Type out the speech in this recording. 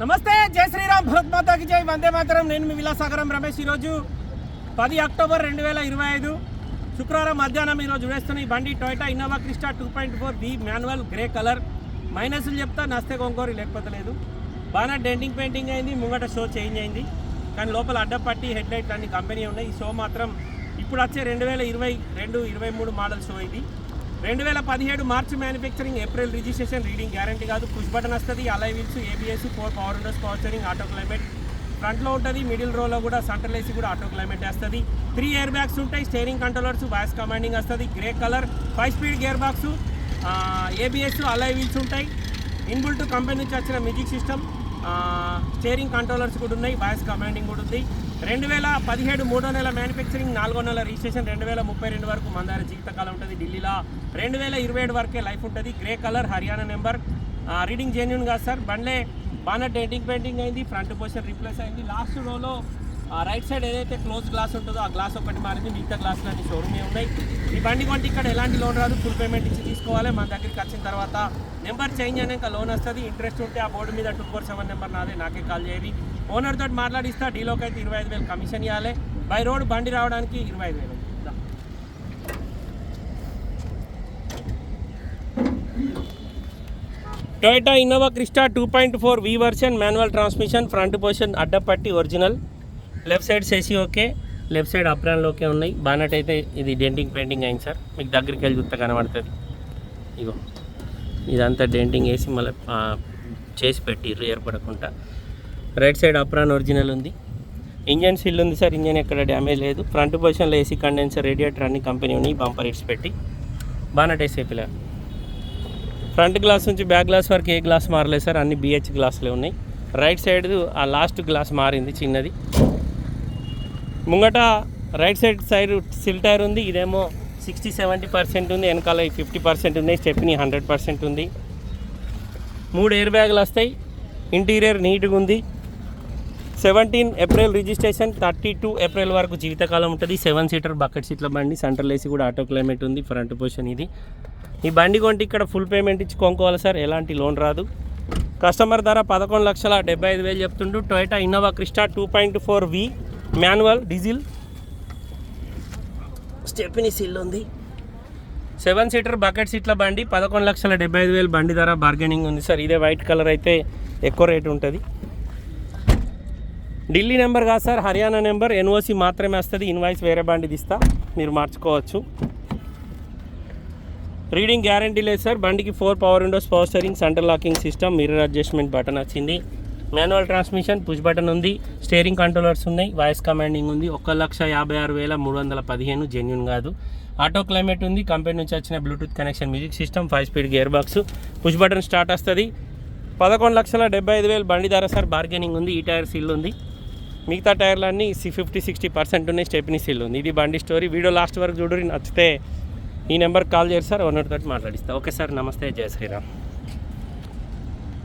నమస్తే జై శ్రీరామ్ భరత్ జై. వందే మాతరం. నేను మీ విలాసాగరం రమేష్ ఈరోజు పది అక్టోబర్ రెండు వేల ఇరవై ఐదు శుక్రవారం మధ్యాహ్నం ఈరోజు వేస్తున్న ఈ బండి Toyota Innova Crysta two point four the manual grey colour. మైనస్లు చెప్తా నస్తే కొంకోరి లేకపోతే లేదు. బాగా డెంటింగ్ పెయింటింగ్ అయింది ముంగట షో చేంజ్ అయింది. కానీ లోపల అడ్డపట్టి హెడ్ లైట్ అన్ని కంపెనీ ఉన్నాయి. ఈ షో మాత్రం ఇప్పుడు వచ్చే రెండు వేల ఇరవై రెండు ఇరవై మూడు మోడల్ షో ఇది. రెండు వేల పదిహేడు March manufacturing April registration reading guarantee కాదు. పుష్ బటన్ వస్తుంది alloy wheels ABS four power windows power steering auto climate. ఫ్రంట్లో ఉంటుంది మిడిల్ రోలో కూడా సెంట్రల్ ఏసీ కూడా ఆటో క్లైమేట్ వస్తుంది. త్రీ ఇయర్ బ్యాగ్స్ ఉంటాయి స్టేరింగ్ కంట్రోలర్స్ వాయిస్ కమాండింగ్ వస్తుంది grey colour. Five speed gear box ABS alloy wheels ఉంటాయి. Inbuilt company నుంచి వచ్చిన మ్యూజిక్ సిస్టమ్. స్టేరింగ్ కంట్రోలర్స్ కూడా ఉన్నాయి వాయిస్ కమాండింగ్ కూడా ఉంది. రెండు వేల పదిహేడు మూడో నెల మ్యానుఫ్యాక్చరింగ్ నాలుగో నెల రిజిస్ట్రేషన్ రెండు వేల ముప్పై రెండు వరకు మందార జీవితకాలం ఉంటుంది ఢిల్లీలో. రెండు వేల ఇరవై ఏడు వరకే లైఫ్ ఉంటుంది grey colour Haryana number reading genuine కాదు సార్ బండ్లే బాగా డెంటింగ్ పెయింటింగ్ అయింది ఫ్రంట్ పోషన్ రీప్లేస్ అయింది. లాస్ట్ రోలో రైట్ సైడ్ ఏదైతే క్లోజ్ గ్లాస్ ఉంటుందో ఆ గ్లాస్ ఒకటి మారింది మిగతా గ్లాసులు అన్ని షోరూమే ఉన్నాయి. ఈ బండి కొంటే ఇక్కడ ఎలాంటి లోన్ రాదు ఫుల్ పేమెంట్ ఇచ్చి తీసుకోవాలి. మన దగ్గరికి వచ్చిన తర్వాత నెంబర్ చేంజ్ అయినాక లోన్ వస్తుంది. ఇంట్రెస్ట్ ఉంటే ఆ బోర్డు మీద టూ ఫోర్ సెవెన్ నెంబర్ నాదే నాకే కాల్ చేయాలి ఓనర్ తోటి మాట్లాడిస్తా డీలోకి అయితే ఇరవై ఐదు వేలు కమిషన్ ఇవ్వాలి బై రోడ్ బండి రావడానికి ఇరవై ఐదు వేలు. Toyota Innova Crysta two point four V version manual transmission front position అడ్డపట్టి original left side సెసి ఓకే లెఫ్ట్ సైడ్ అప్రాన్లు ఓకే ఉన్నాయి. బానట్ అయితే ఇది డెంటింగ్ పెయింటింగ్ అయింది సార్. మీకు దగ్గరికి వెళ్ళి చూస్తే కనబడుతుంది. ఇగో ఇదంతా డెంటింగ్ వేసి మళ్ళీ చేసి పెట్టిర్రు ఏర్పడకుండా. రైట్ సైడ్ అప్రాన్ ఒరిజినల్ ఉంది. ఇంజన్ సిల్ ఉంది సార్. ఇంజన్ ఎక్కడ డ్యామేజ్ లేదు. ఫ్రంట్ పొజిషన్లో ఏసీ కండెన్సర్ రేడియేటర్ అన్ని కంపెనీ ఉన్నాయి. బంపర్ ఇట్స్ పెట్టి. బానట్ వేసే పిల్ల ఫ్రంట్ గ్లాస్ నుంచి బ్యాక్ గ్లాస్ వరకు ఏ గ్లాస్ మారలేదు సార్. అన్ని బిహెచ్ గ్లాసులే ఉన్నాయి. రైట్ సైడ్ ఆ లాస్ట్ గ్లాస్ మారింది చిన్నది. ముంగట right side side sill tyre ఉంది ఇదేమో సిక్స్టీ సెవెంటీ పర్సెంట్ ఉంది వెనకాల ఫిఫ్టీ పర్సెంట్ ఉంది స్టెప్ని హండ్రెడ్ పర్సెంట్ ఉంది. మూడు ఎయిర్ బ్యాగులు వస్తాయి ఇంటీరియర్ నీట్గా ఉంది. Seventeen April registration thirty two April వరకు జీవితకాలం ఉంటుంది. సెవెన్ సీటర్ బకెట్ సీట్ల బండి సెంట్రల్ ఏసీ కూడా ఆటో క్లైమేట్ ఉంది ఫ్రంట్ పొజిషన్ ఇది. ఈ బండి కొంటే ఇక్కడ ఫుల్ పేమెంట్ ఇచ్చి కొనుక్కోవాలి సార్ ఎలాంటి లోన్ రాదు. కస్టమర్ ధర పదకొండు లక్షల డెబ్బై ఐదు వేలు చెప్తుంటూ Toyota Innova Crysta two point four V. Manual diesel stepney sill ఉంది సెవెన్ సీటర్ బకెట్ సీట్ల బండి పదకొండు లక్షల డెబ్బై ఐదు వేలు బండి ధర బార్గెనింగ్ ఉంది. సార్ ఇదే వైట్ కలర్ అయితే ఎక్కువ రేట్ ఉంటుంది. ఢిల్లీ నెంబర్ కాదు సార్ హర్యానా నెంబర్. ఎన్ఓసి మాత్రమే వస్తుంది. ఇన్వాయిస్ వేరే బండిది ఇస్తా మీరు మార్చుకోవచ్చు. రీడింగ్ గ్యారంటీ లేదు సార్ బండికి four power windows power steering centre locking system mirror adjustment button వచ్చింది. మాన్యువల్ ట్రాన్స్మిషన్ పుష్ బటన్ ఉంది స్టీరింగ్ కంట్రోలర్స్ ఉన్నాయి వాయిస్ కమాండింగ్ ఉంది. ఒక లక్ష యాభై ఆరు వేల మూడు వందల పదిహేను జెన్యున్ కాదు. ఆటో క్లైమేట్ ఉంది కంపెనీ నుంచి వచ్చిన Bluetooth connection music system five speed gear box push button start వస్తుంది. పదకొండు లక్షల డెబ్బై ఐదు వేలు బండి ధర సార్ బార్గెనింగ్ ఉంది ఈ టైర్ సీల్ ఉంది. మిగతా టైర్లన్నీ సి ఫిఫ్టీ సిక్స్టీ పర్సెంట్ ఉన్నాయి స్టెప్ని సీల్ ఉంది. ఇది బండి స్టోరీ వీడియో లాస్ట్ వరకు చూడరు నచ్చితే ఈ నెంబర్కి కాల్ చేయరు సార్ ఓనర్ తోటి మాట్లాడిస్తా. ఓకే సార్ నమస్తే జయ శ్రీరామ్.